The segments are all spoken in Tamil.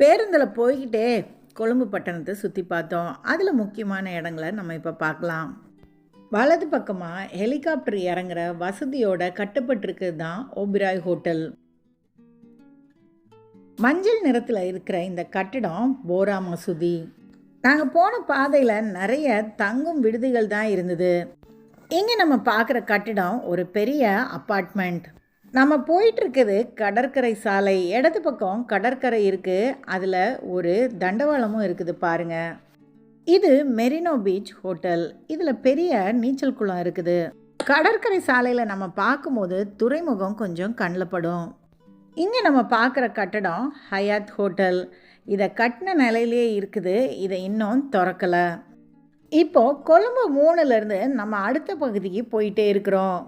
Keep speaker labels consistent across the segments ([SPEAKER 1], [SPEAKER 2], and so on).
[SPEAKER 1] பேருந்தில் போய்கிட்டே கொழும்பு பட்டணத்தை சுற்றி பார்த்தோம். அதில் முக்கியமான இடங்களை நம்ம இப்போ பார்க்கலாம். வலது பக்கமாக ஹெலிகாப்டர் இறங்குற வசதியோட கட்டப்பட்டிருக்கிறது தான் ஓபிராய் ஹோட்டல். மஞ்சள் நிறத்தில் இருக்கிற இந்த கட்டிடம் போரா மசூதி. நாங்கள் போன பாதையில் நிறைய தங்கும் விடுதிகள் தான் இருந்தது. இங்கே நம்ம பார்க்குற கட்டிடம் ஒரு பெரிய அப்பார்ட்மெண்ட் நம்ம போயிட்டுருக்குது கடற்கரை சாலை. இடது பக்கம் கடற்கரை இருக்குது அதில் ஒரு தண்டவாளமும் இருக்குது பாருங்கள் இது மெரினோ பீச் ஹோட்டல். இதில் பெரிய நீச்சல் குளம் இருக்குது. கடற்கரை சாலையில் நம்ம பார்க்கும்போது துறைமுகம் கொஞ்சம் கண்ணில் படும். இங்கே நம்ம பார்க்குற கட்டடம் ஹயாத் ஹோட்டல். இதை கட்டின நிலையிலேயே இருக்குது. இதை இன்னும் திறக்கலை. இப்போது கொழும்பு மூணுலேருந்து நம்ம அடுத்த பகுதிக்கு போயிட்டே இருக்கிறோம்.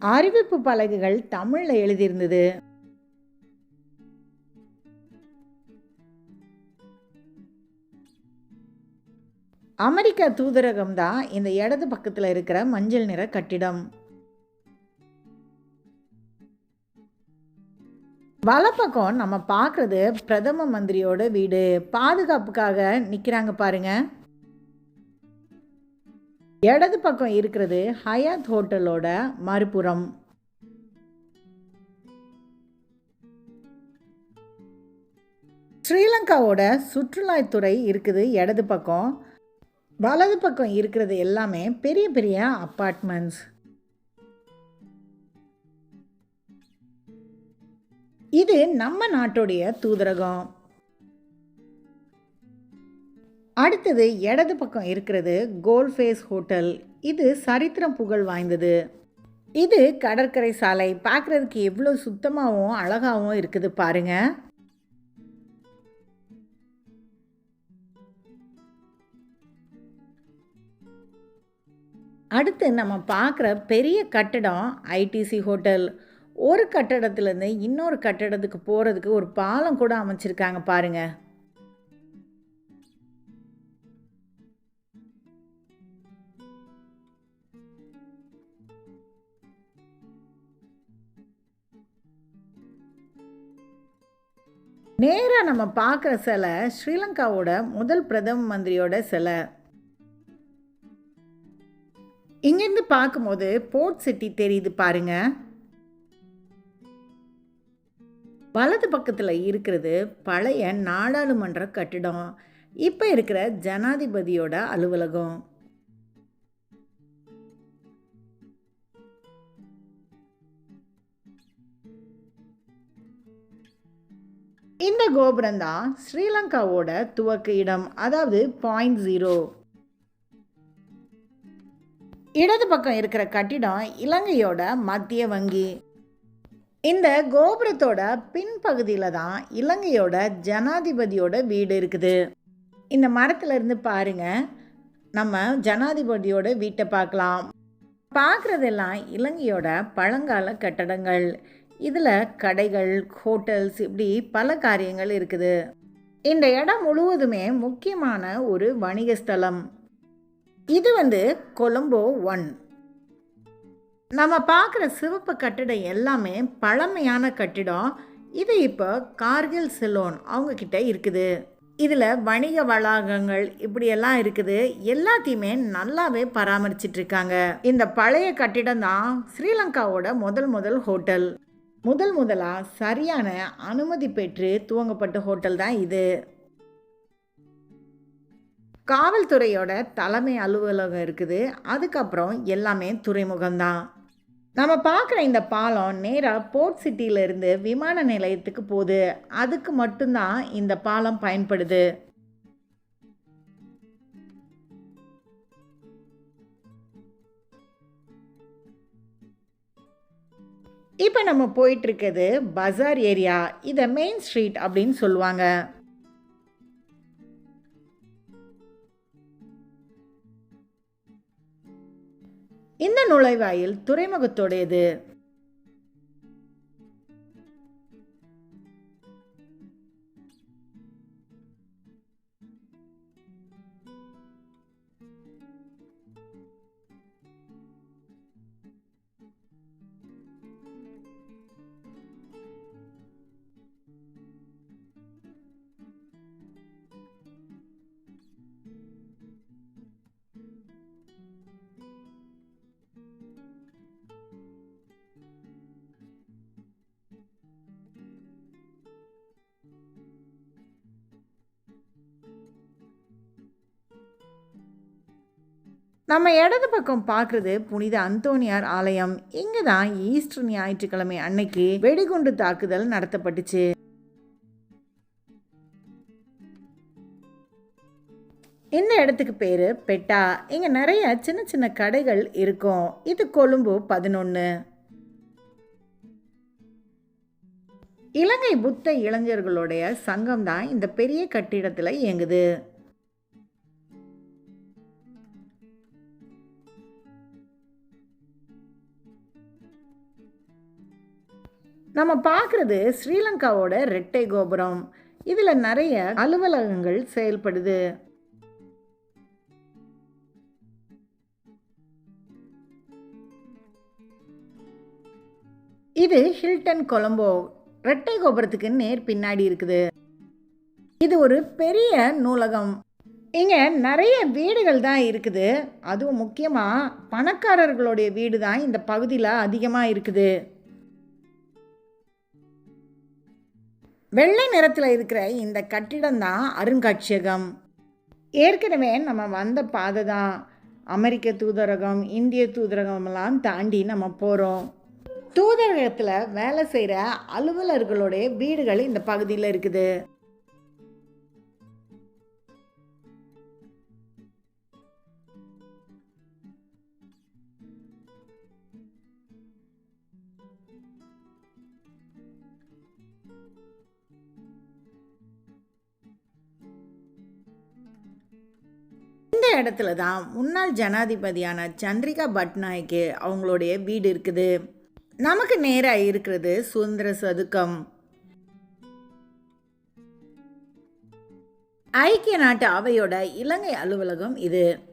[SPEAKER 1] அறிவிப்பு பலகைகள் தமிழில் எழுதியிருந்தது. அமெரிக்கா தூதரகம் தான் இந்த இடது பக்கத்தில் இருக்கிற மஞ்சள் நிற கட்டிடம். வலப்பக்கம் நம்ம பார்க்குறது பிரதம மந்திரியோட வீடு. பாதுகாப்புக்காக நிற்கிறாங்க பாருங்கள் இடது பக்கம் இருக்கிறது ஹயாத் ஹோட்டலோட மறுபுறம். ஸ்ரீலங்காவோட சுற்றுலாத்துறை இருக்குது இடது பக்கம். வலது பக்கம் இருக்கிறது எல்லாமே பெரிய பெரிய அப்பார்ட்மெண்ட்ஸ். இது நம்ம நாட்டுடைய தூதரகம். அடுத்தது இடது பக்கம் இருக்கிறது கோல்ஃபேஸ் ஹோட்டல். இது சரித்திரம் புகழ் வாய்ந்தது. இது கடற்கரை சாலை. பார்க்குறதுக்கு எவ்வளோ சுத்தமாகவும் அழகாகவும் இருக்குது பாருங்க. அடுத்து நம்ம பார்க்குற பெரிய கட்டடம் ஐடிசி ஹோட்டல். ஒரு கட்டடத்துலேருந்து இன்னொரு கட்டடத்துக்கு போகிறதுக்கு ஒரு பாலம் கூட அமைச்சிருக்காங்க பாருங்கள் நேராக நம்ம பார்க்குற சிலை ஸ்ரீலங்காவோட முதல் பிரதம மந்திரியோட சிலை. இங்கேருந்து பார்க்கும்போது போர்ட் சிட்டி தெரியுது பாருங்க. வலது பக்கத்தில் இருக்கிறது பழைய நாடாளுமன்ற கட்டிடம். இப்போ இருக்கிற ஜனாதிபதியோட அலுவலகம். இந்த கோபுரம் தான் ஸ்ரீலங்காவோட துவக்க இடம் அதாவது பாயிண்ட் ஜீரோ இடது பக்கம் இருக்கிற கட்டிடம் இலங்கையோட மத்திய வங்கி. இந்த கோபுரத்தோட பின்பகுதியில் தான் இலங்கையோட ஜனாதிபதியோட வீடு இருக்குது. இந்த மரத்துல இருந்து பாருங்க நம்ம ஜனாதிபதியோட வீட்டை பார்க்கலாம். பார்க்குறதெல்லாம் இலங்கையோட பழங்கால கட்டடங்கள். இதில் கடைகள் ஹோட்டல்ஸ் இப்படி பல காரியங்கள் இருக்குது. இந்த இடம் முழுவதுமே முக்கியமான ஒரு வணிக ஸ்தலம். இது வந்து கொலம்போ ஒன். நம்ம பார்க்குற சிவப்பு கட்டிடம் எல்லாமே பழமையான கட்டிடம். இது இப்போ கார்கில் செலோன் அவங்கக்கிட்ட இருக்குது. இதில் வணிக வளாகங்கள் இப்படியெல்லாம் இருக்குது. எல்லாத்தையுமே நல்லாவே பராமரிச்சிட்ருக்காங்க இந்த பழைய கட்டிடம் தான் ஸ்ரீலங்காவோட முதல் முதல் ஹோட்டல். முதல் முதலாக சரியான அனுமதி பெற்று துவங்கப்பட்ட ஹோட்டல் தான் இது. காவல்துறையோட தலைமை அலுவலகம் இருக்குது. அதுக்கப்புறம் எல்லாமே துறைமுகம்தான் நம்ம பார்க்குற இந்த பாலம் நேராக போர்ட் சிட்டியிலேருந்து விமான நிலையத்துக்கு போகுது. அதுக்கு மட்டும்தான் இந்த பாலம் பயன்படுது. இப்போ நம்ம போயிட்டுருக்கிறது பஜார் ஏரியா. இதை மெயின் ஸ்ட்ரீட் அப்படின்னு சொல்லுவாங்க. இந்த நுழைவாயில் துறைமுகத்தோடையது. நம்ம இடது பக்கம் பார்க்குறது புனித அந்தோனியார் ஆலயம். இங்கே தான் ஈஸ்டர் ஞாயிற்றுக்கிழமை அன்னைக்கு வெடிகுண்டு தாக்குதல் நடத்தப்பட்டுச்சு. இந்த இடத்துக்கு பேர் பெட்டா. இங்கே நிறைய சின்ன சின்ன கடைகள் இருக்கும். இது கொழும்பு பதினொன்று இலங்கை புத்த இளைஞர்களுடைய சங்கம் தான் இந்த பெரிய கட்டிடத்தில் இயங்குது. நம்ம பார்க்குறது ஸ்ரீலங்காவோட ரெட்டை கோபுரம். இதில் நிறைய அலுவலகங்கள் செயல்படுது. இது ஹில்டன் கொலம்போ. ரெட்டை கோபுரத்துக்கு நேர் பின்னாடி இருக்குது. இது ஒரு பெரிய நூலகம். இங்கே நிறைய வீடுகள் தான் இருக்குது. அதுவும் முக்கியமாக பணக்காரர்களுடைய வீடு தான் இந்த பகுதியில் அதிகமாக இருக்குது. வெள்ளை நிறத்தில் இருக்கிற இந்த கட்டிடம் தான் அருங்காட்சியகம். ஏற்கனவே நம்ம வந்த பாதை தான். அமெரிக்க தூதரகம் இந்திய தூதரகம்லாம் தாண்டி நம்ம போகிறோம் தூதரகத்தில் வேலை செய்கிற அலுவலர்களுடைய வீடுகள் இந்த பகுதியில் இருக்குது. இடத்துல தான் முன்னாள் ஜனாதிபதியான சந்திரிகா பட்நாயக்கு அவங்களுடைய வீடு இருக்குது. நமக்கு நேராக இருக்கிறது சுதந்திர சதுக்கம். ஐக்கிய நாட்டு அவையோட இலங்கை அலுவலகம் இது.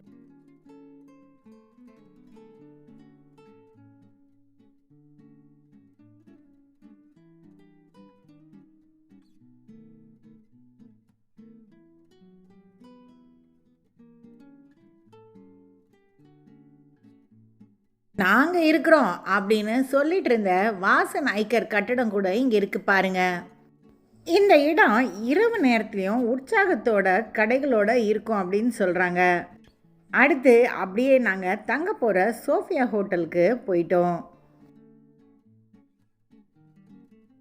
[SPEAKER 1] நாங்கள் இருக்கிறோம் அப்படின்னு சொல்லிட்டு இருந்த வாசன் ஐக்கர் கட்டடம் கூட இங்கே இருக்கு பாருங்க. இந்த இடம் இரவு நேரத்துலையும் உற்சாகத்தோட கடைகளோட இருக்கும் அப்படின்னு சொல்கிறாங்க அடுத்து அப்படியே நாங்கள் தங்க போகிற சோஃபியா ஹோட்டலுக்கு போயிட்டோம்.